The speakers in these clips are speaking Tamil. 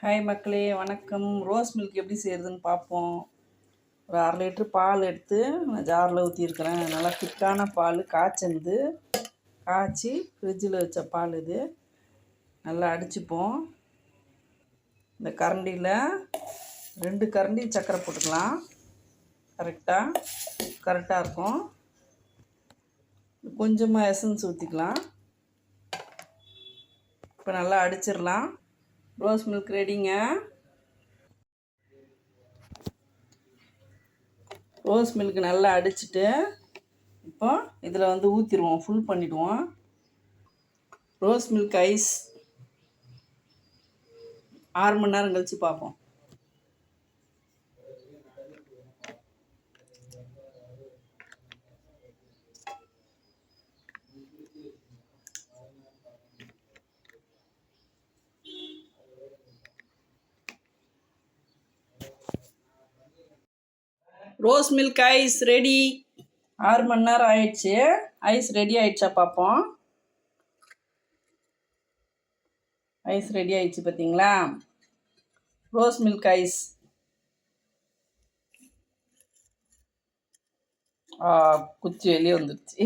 ஹாய் மக்களே வணக்கம். ரோஸ் மில்க் எப்படி செய்கிறதுன்னு பார்ப்போம் ஒரு அரை லிட்ரு பால் எடுத்து நான் ஜாரில் ஊற்றிருக்கிறேன் நல்லா திக்கான பால் காய்ச்சந்து. காய்ச்சி ஃப்ரிட்ஜில் வச்ச பால் இது. நல்லா அடிச்சுப்போம். இந்த கரண்டியில் ரெண்டு கரண்டி சக்கரை போட்டுக்கலாம். கரெக்டாக கரெக்டாக இருக்கும். கொஞ்சமாக எசன்ஸ் ஊற்றிக்கலாம் இப்போ நல்லா அடிச்சிடலாம். ரோஸ் மில்க் ரெடிங்க. ரோஸ் மில்க் நல்லா அடிச்சுட்டு இப்போ இதில் வந்து ஊற்றிடுவோம் ஃபுல் பண்ணிவிடுவோம் ரோஸ் மில்க் ஐஸ் ஆறு மணி நேரம் கழித்து பார்ப்போம். Rose milk ice ready. ஆறு மணி நேரம் ஆயிடுச்சு. ஐஸ் ரெடி ஆயிடுச்சா பார்ப்போம் ஐஸ் ரெடி ஆயிடுச்சு பார்த்தீங்களா ரோஸ் மில்க் ஐஸ். ஆ குச்சி வெளியே வந்துடுச்சு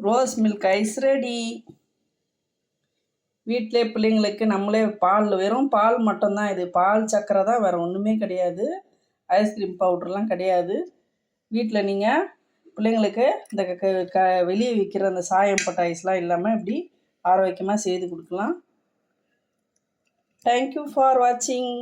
ரோஸ் மில்க் ஐஸ் ரெடி. வீட்டிலே பிள்ளைங்களுக்கு நம்மளே பால் வெறும் பால் மட்டும்தான் இது. பால் சக்கரை தான் வேறு ஒன்றுமே கிடையாது. ஐஸ்கிரீம் பவுட்ருலாம் கிடையாது. வீட்டில் நீங்கள் பிள்ளைங்களுக்கு இந்த க க வெளியே விற்கிற அந்த சாயம் போட்ட ஐஸ்லாம் இல்லாமல் இப்படி ஆரோக்கியமாக செய்து கொடுக்கலாம். தேங்க்யூ ஃபார் வாட்சிங்